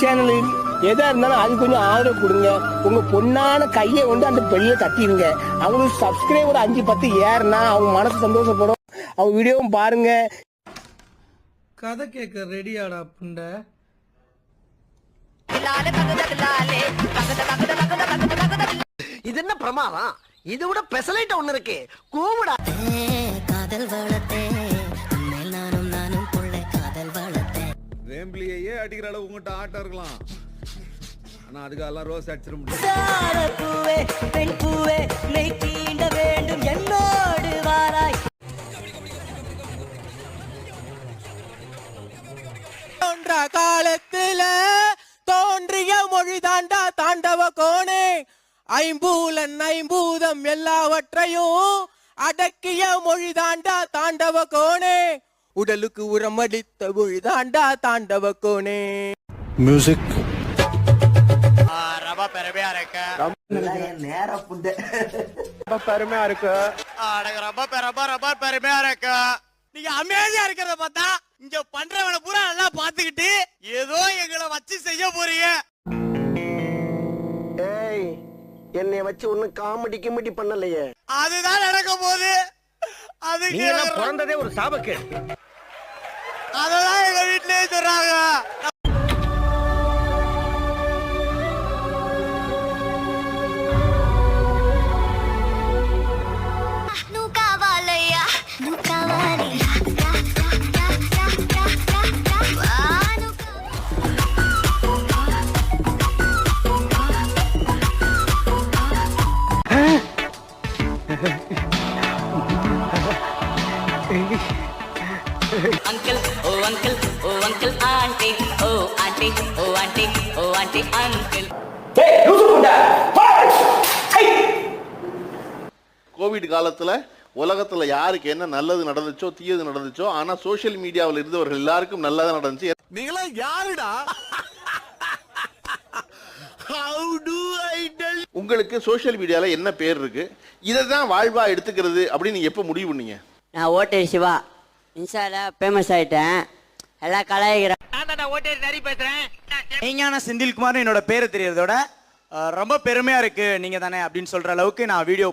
Channel எதா இருந்தாலும் அது கொஞ்சம் ஆதரவு கொடுங்க. உங்க பொண்ணான கையை கொண்டு அந்த பெல்ல தட்டிடுங்க அவங்களுக்கு சப்ஸ்கிரைபர் அஞ்சு பத்து ஏறுனா அவங்க மனசு சந்தோஷப்படும். அவங்க வீடியோவும் பாருங்க. கதை கேட்க ரெடியாடா புண்டை. இது என்ன பிரமாதம்? இது விட பெசலைட் ஒண்ணு இருக்கு. கூவுடா. காதல் வளர்த்தேன் வேம்பிலியே அடிக்கிற அளவு உங்ககிட்ட ஆட்டம் இருக்கலாம்? ஆனா அதுக்கெல்லாம் ரோஸ் அடிச்சிட முடியும். தோன்ற காலத்துல தோன்றிய மொழி தாண்டா தாண்டவ கோணே. ஐம்பூலன் ஐம்பூதம் எல்லாவற்றையும் அடக்கிய மொழி தாண்டா தாண்டவ கோணே. உடலுக்கு உரமடித்த மொழி தாண்டா தாண்டவ கோணே ரொம்ப பெருமையா இருக்கு. ரொம்ப பெருமையா இருக்கு. ரொம்ப ரொம்ப ரொம்ப பெருமையா இருக்கு. நீங்க அமைதியா இருக்கிறத பார்த்தா இங்க பண்றவன பூரா நல்லா பாத்துக்கிட்டு ஏதோ எங்களை வச்சு செய்ய போறீங்க. ஏய் என்னை வச்சு ஒண்ணும் காமெடி கிமெடி பண்ணலையே. அதுதான் நடக்க போகுது. நீங்க எல்லாம் பிறந்ததே ஒரு சாபக்கேடு. அததான் எங்க வீட்லயே சொல்றாங்க. Uncle oh uncle oh uncle aunty oh aunty oh aunty oh aunty uncle covid காலத்தில் உலகத்தில் யாருக்கு என்ன நல்லது நடந்துச்சோ தீயது நடந்துச்சோ ஆனால் சோஷியல் மீடியாவில் இருந்தவர்கள் எல்லாருக்கும் நல்லதாக நடந்துச்சு. நீங்களா யாருடா? உங்களுக்கு சோஷியல் மீடியாவில் என்ன பேர் இருக்கு? இதை தான் வாழ்வா எடுத்துக்கிறது அப்படின்னு நீங்கள் எப்போ முடிவு பண்ணீங்க? நான் ஓட்டை சிவா. இன்ஸ்டால ஃபேமஸ் ஆயிட்டேன். எல்லாம் கலாய்க்கிறேன். மெய்ஞான செந்தில்குமார் என்னோட பேரு தெரியறதோட ரொம்ப பெருமையா இருக்கு நீங்க தானே அப்படின்னு சொல்ற அளவுக்கு நான் வீடியோ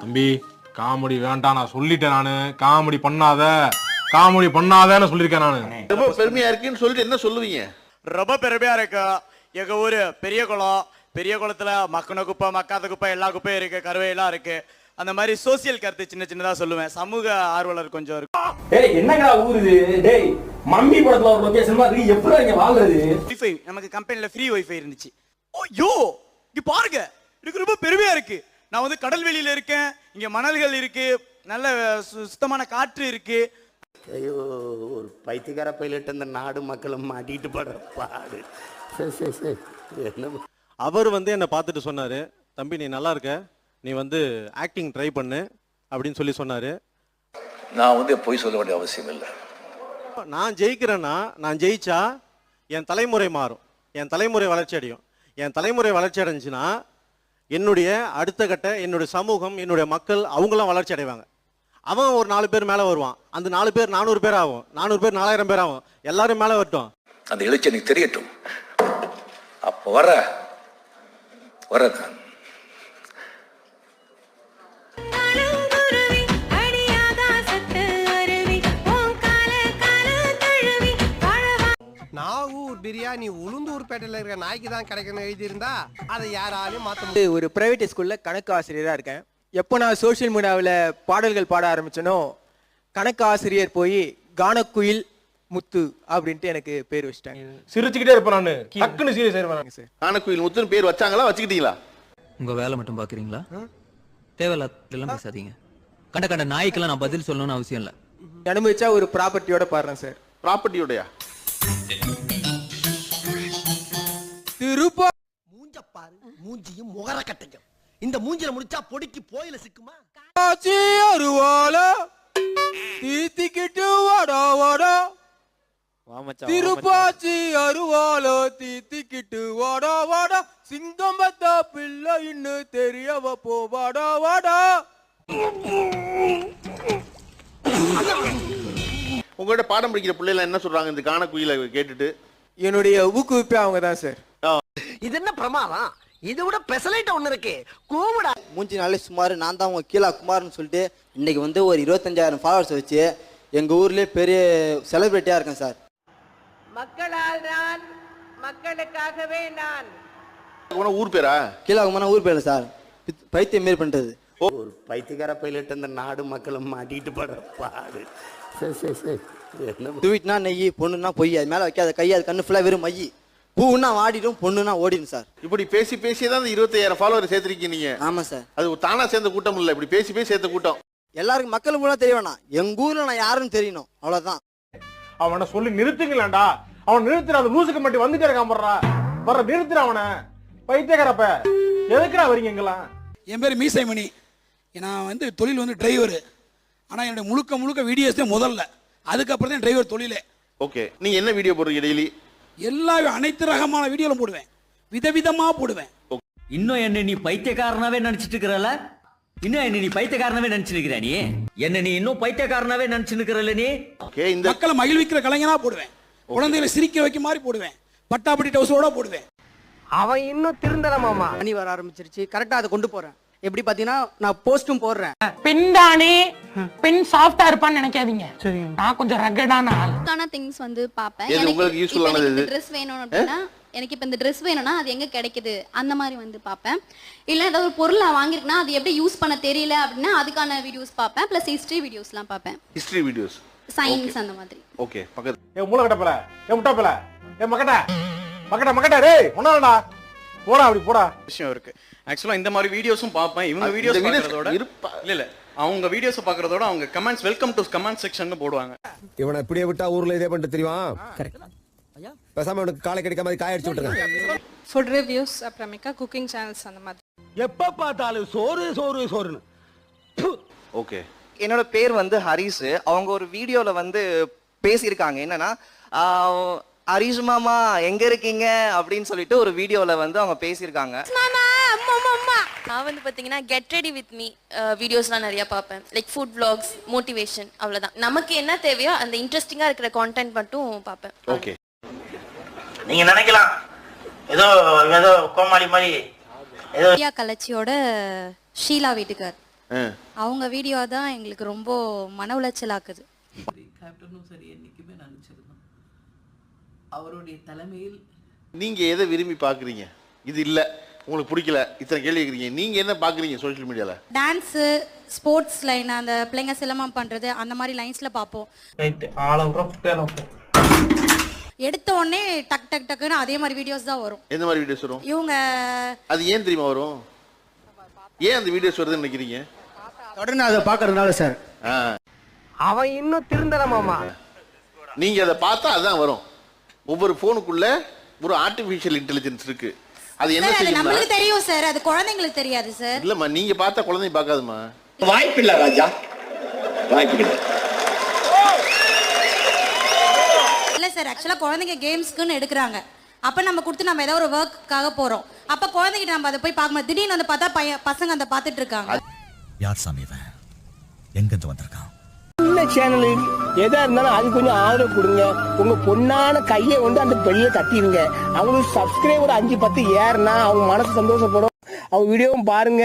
தம்பி காமெடி வேண்டாம் நான் சொல்லிட்டேன் நானு. காமெடி பண்ணாத. காமெடி பண்ணாதன்னு சொல்லியிருக்கேன் நானு. ரொம்ப பெருமையா இருக்குன்னு சொல்லிட்டு என்ன சொல்லுவீங்க? ரொம்ப பெருமையா இருக்கு. எங்க ஊரு பெரிய குளம். பெரிய குளத்துல மக்குன குப்பை மக்காத குப்பை எல்லா குப்பையும் இருக்கு. கருவையெல்லாம் இருக்கு. அந்த மாதிரி சோசியல் கருத்து சின்ன சின்னதா சொல்லுவேன். சமூக ஆர்வலர் கொஞ்சம் இருக்கு. டேய் என்னங்கடா ஊருது? டேய் மம்மி படத்துல ஒரு லொகேஷன் மாதிரி எப்படி இங்க வாழ்றது? வைஃபை நமக்கு கம்பெனில ஃப்ரீ வைஃபை இருந்துச்சு. ஐயோ இங்க பாருங்க. எனக்கு ரொம்ப பெருமையா இருக்கு. நான் வந்து கடல்வெளியில இருக்கேன். இங்க மணல்கள் இருக்கு. நல்ல சு- சுத்தமான காற்று இருக்கு. ஐயோ ஒரு பைத்தியக்கார பைலட் இந்த நாடு மக்களும் மாட்டிட்டு படுற பாடு. சரி சரி சரி. என்ன அவர் வந்து என்னை பார்த்துட்டு சொன்னாரு தம்பி நீ நல்லா இருக்க. நீ வந்து ஆக்டிங் ட்ரை பண்ணு அப்படின்னு சொல்லி சொன்னாரு. நான் வந்து பொய் சொல்ல வேண்டிய அவசியம் இல்லை. நான் ஜெயிக்கிறேன்னா நான் ஜெயிச்சா என் தலைமுறை மாறும். என் தலைமுறை வளர்ச்சி அடையும். என் தலைமுறை வளர்ச்சி அடைஞ்சுன்னா என்னுடைய அடுத்த கட்ட என்னுடைய சமூகம் என்னுடைய மக்கள் அவங்களாம் வளர்ச்சி அடைவாங்க. அவன் ஒரு நாலு பேர் மேலே வருவான். அந்த நாலு பேர் நானூறு பேர் ஆகும். நானூறு பேர் நாலாயிரம் பேர் ஆகும். எல்லாரும் மேலே வரட்டும். அந்த எழுச்சி எனக்கு தெரியட்டும். அப்போ வர வரதான் அருங்குருவி, பிரியாணி உளுந்தூர்பேட்டையில இருக்கிற நாய்க்கு தான் கிடைக்கணும் எழுதி இருந்தா அதை யாராலையும் மாத்த முடியாது. ஒரு பிரைவேட் ஸ்கூல்ல கணக்கு ஆசிரியரா இருக்கேன். எப்போ நான் சோஷியல் மீடியாவில் பாடல்கள் பாட ஆரம்பிச்சனோ கணக்கு ஆசிரியர் போய் கானக்குயில் முத்து அப்படின்ட்டு எனக்கு பேர் வச்சிட்டாங்க. சிரிச்சுக்கிட்டே இருப்பேன் நானு. டக்குன்னு சீரியஸ் ஆயிருவேன் சார். கானக்குயில் முத்துன்னு பேர் வச்சாங்களா வச்சுக்கிட்டீங்களா? உங்க வேலை மட்டும் பாக்குறீங்களா? தேவையில்லாம் பேசாதீங்க. கண்ட கண்ட நாய்க்கெல்லாம் நான் பதில் சொல்லணும்னு அவசியம் இல்ல. அனுபவிச்சா ஒரு ப்ராப்பர்ட்டியோட பாடுறேன் சார் ப்ராப்பர்ட்டியோடயா திருப்பா மூஞ்ச பாரு மூஞ்சியும் முகர கட்டையும் இந்த மூஞ்சில முடிச்சா பொடிக்கு போயில சிக்குமா? காட்சி அருவால தீத்திக்கிட்டு வாடா வாடா. திருப்பாச்சி அருவாலோ தீத்திக்கிட்டு வாடா வாடா. சிங்கம் பத்தா பிள்ளை இன்னும் தெரியவ போ வாடா வாடா. உங்கள்ட்ட பாடம் படிக்கிற பிள்ளைல என்ன சொல்றாங்க? இந்த கானக்குயில கேட்டுட்டு. என்னுடைய ஊக்குவிப்பே அவங்க தான் சார். இது என்ன பிரமாதம்? இது விட பெசலைட் ஒண்ணு இருக்கு. கூவிடா. மூஞ்சி நாளே சுமார் நான் தான் உங்க கீழா குமார்னு சொல்லிட்டு இன்னைக்கு வந்து ஒரு இருபத்தஞ்சாயிரம் ஃபாலோவர்ஸ் வச்சு எங்க ஊர்லயே பெரிய செலிபிரிட்டியா இருக்கேன் சார். மக்களால் நான் மக்களுக்காகவே நான். ஊர் பேரா? கீழா குமார் ஊர் பேர்ல சார். பித்- பைத்தியம் மாரி பண்ணிட்டது ஒரு பைத்தியக்கார பைலட் இந்த நாடு மக்களும் மாட்டிட்டு படுற பாடு. சரி சரி சரி என்ன தூவிட்டுனா நெய் பொண்ணுனா பொய் அது மேல வைக்காத கை அது கண்ணு ஃபுல்லா வெறும் மையி பூவுன்னா வாடிடும் பொண்ணுனா ஓடிடும் சார். இப்படி பேசி பேசி தான் இந்த இருபத்தாயிரம் ஃபாலோவர் சேர்த்திருக்கீங்க நீங்க. ஆமா சார். அது தானா சேர்ந்த கூட்டம் இல்ல இப்படி பேசி பேசி சேர்த்த கூட்டம். எல்லாருக்கும் மக்கள் மூலம் தெரிய வேணாம். எங்க ஊர்ல நான் யாருன்னு தெரியணும். அவ்வளவுதான். அவனை சொல்லி நிறுத்துங்களேன்டா அவன் நிறுத்துற அந்த லூசுக்கு மட்டும் வந்துட்டே இருக்கான் போடுறா. வர்ற நிறுத்துற அவனை. பைத்தியக்காரப்ப. எதுக்குடா வரீங்க எங்கெல்லாம் என் பேர் மீசைமணி. நான் வந்து தொழில் வந்து டிரைவர் ஆனால் என்னுடைய முழுக்க முழுக்க வீடியோஸ் தான் முதல்ல. அதுக்கப்புறம் தான் டிரைவர் தொழிலே. ஓகே நீங்க என்ன வீடியோ போடுறீங்க டெய்லி எல்லா அனைத்து ரகமான வீடியோலும் போடுவேன். விதவிதமாக போடுவேன். இன்னும் என்ன நீ பைத்தியக்காரனாவே நினைச்சிட்டு இருக்கிறல? இன்னும் என்ன நீ பைத்தியக்காரனாவே நினைச்சிட்டு இருக்கிற நீ? என்ன நீ இன்னும் பைத்தியக்காரனாவே நினைச்சிட்டு இருக்கிறல நீ? இந்த மக்களை மகிழ்விக்கிற கலைஞனா போடுவேன். குழந்தைகளை சிரிக்க வைக்க மாதிரி போடுவேன். பட்டாப்பட்டி டவுஸோட போடுவேன். அவன் இன்னும் திருந்தல மாமா. பனி வர ஆரம்பிச்சிருச்சு. கரெக்டா அதை கொண்டு போறேன். எப்படி பாத்தீங்கன்னா நான் போஸ்டும் போடுறேன். பெண் தானே பெண் சாஃப்டா இருப்பான்னு நினைக்காதீங்க. நான் கொஞ்சம் ரகடான ஆள். திங்ஸ் வந்து பார்ப்பேன். எது எனக்கு உங்களுக்கு இந்த எது? ட்ரெஸ் வேணும் அப்படின்னா எனக்கு இப்போ இந்த ட்ரெஸ் வேணும்னா அது எங்க கிடைக்குது? அந்த மாதிரி வந்து பார்ப்பேன். இல்லை ஏதாவது ஒரு பொருள் நான் வாங்கியிருக்கேன்னா அது எப்படி யூஸ் பண்ண தெரியல அப்படின்னா அதுக்கான வீடியோஸ் பார்ப்பேன். ப்ளஸ் ஹிஸ்ட்ரி வீடியோஸ்லாம் பார்ப்பேன். ஹிஸ்டரி வீடியோஸ் சயின்ஸ் அந்த மாதிரி. ஓகே பக்கத்து ஏ மூளை கட்டப்பல ஏ முட்டாப்பல ஏ மக்கட்ட மக்கட்ட மக்கட்ட டேய் ஒன்னாடா போடா அப்படி போடா. விஷயம் இருக்கு. ஆக்சுவலா இந்த மாதிரி வீடியோஸும் பார்ப்பேன். இவங்க வீடியோஸ் பார்க்கறதோட இருப்பா. இல்ல இல்ல. அவங்க வீடியோஸ் பார்க்கறதோட அவங்க comments welcome to comment section போடுவாங்க. இவனை இப்படியே விட்டா ஊர்ல இதே பண்ணிட்டு தெரியுமா? பேசாம அவனுக்கு காலை கிடைக்காம மாதிரி காய அடிச்சு விட்டுருங்க. ஃபுட் ரிவ்யூஸ் அப்புறமேக்கா குக்கிங் சேனல்ஸ் அந்த மாதிரி. எப்ப பார்த்தாலும் சோறு சோறு சோறுன்னு. ஓகே. என்னோட பேர் வந்து ஹரிஸ் அவங்க ஒரு வீடியோல வந்து பேசியிருக்காங்க. என்னன்னா ஹரிஷ் மாமா எங்க இருக்கீங்க? அப்படின்னு சொல்லிட்டு ஒரு வீடியோல வந்து அவங்க பேசியிருக்காங்க. நான் வந்து பார்த்தீங்கன்னா கெட் ரெடி வித் மீ வீடியோஸ்லாம் நிறைய பார்ப்பேன். லைக் ஃபுட் vlogs மோட்டிவேஷன் அவ்வளோதான் நமக்கு என்ன தேவையோ அந்த இன்ட்ரெஸ்டிங்காக இருக்கிற கான்டென்ட் மட்டும் பார்ப்பேன். ஓகே நீங்க நினைக்கலாம். ஏதோ ஏதோ கோமாளி மாதிரி ஏதோ கலச்சியோட ஷீலா வீட்டுக்கார். அவங்க வீடியோ தான் எங்களுக்கு ரொம்ப மன உளைச்சல் ஆக்குது அவருடைய தலைமையில் நீங்க எதை விரும்பி பாக்குறீங்க இது இல்ல. உங்களுக்கு பிடிக்கல. இத்தனை கேள்வி கேக்குறீங்க நீங்க என்ன பாக்குறீங்க சோஷியல் மீடியால டான்ஸு ஸ்போர்ட்ஸ் லைன் அந்த பிள்ளைங்க சிலம்பம் பண்ணுறது அந்த மாதிரி லைன்ஸில் பார்ப்போம். ரைட் எடுத்த உடனே டக் டக் டக்குன்னு அதே மாதிரி வீடியோஸ் தான் வரும். எந்த மாதிரி வீடியோஸ் வரும்? இவங்க அது ஏன் தெரியுமா வரும்? ஏன் அந்த வீடியோஸ் வருதுன்னு நினைக்கிறீங்க? தொடர்ந்து அதை பார்க்கறதுனால சார். ஆ. அவன் இன்னும் திருந்தல மாமா. நீங்க அதை பார்த்தா அதுதான் வரும். ஒவ்வொரு போனுக்குள்ள ஒரு ஆர்டிபிஷியல் இன்டெலிஜென்ஸ் இருக்கு. அது என்ன செய்யும்னா நம்மளுக்கு தெரியும் சார் அது குழந்தைங்களுக்கு தெரியாது சார் இல்லம்மா நீங்க பார்த்தா குழந்தைங்க பார்க்காதுமா வாய்ப்பில்லை ராஜா. வாய்ப்பில்லை இல்லை. சார் ஆக்சுவலாக குழந்தைங்க கேம்ஸ்க்குன்னு எடுக்கிறாங்க. அப்போ நம்ம கொடுத்து நம்ம ஏதோ ஒரு ஒர்க்குக்காக போகிறோம் அப்போ குழந்தைகிட்ட நம்ம அதை போய் பார்க்கும்போது திடீர்னு வந்து பார்த்தா பையன் பசங்க அதை பார்த்துட்டு இருக்காங்க. யார் சாமி இவன்? எங்கிருந்து வந்திருக்கான்? சின்ன சேனல் எதா இருந்தாலும் அது கொஞ்சம் ஆதரவு கொடுங்க. உங்க பொண்ணான கையை வந்து அந்த பெல்ல தட்டிடுங்க. அவங்களுக்கு சப்ஸ்கிரைபர் அஞ்சு பத்து ஏறுனா அவங்க மனசு சந்தோஷப்படும். அவங்க வீடியோவும் பாருங்க.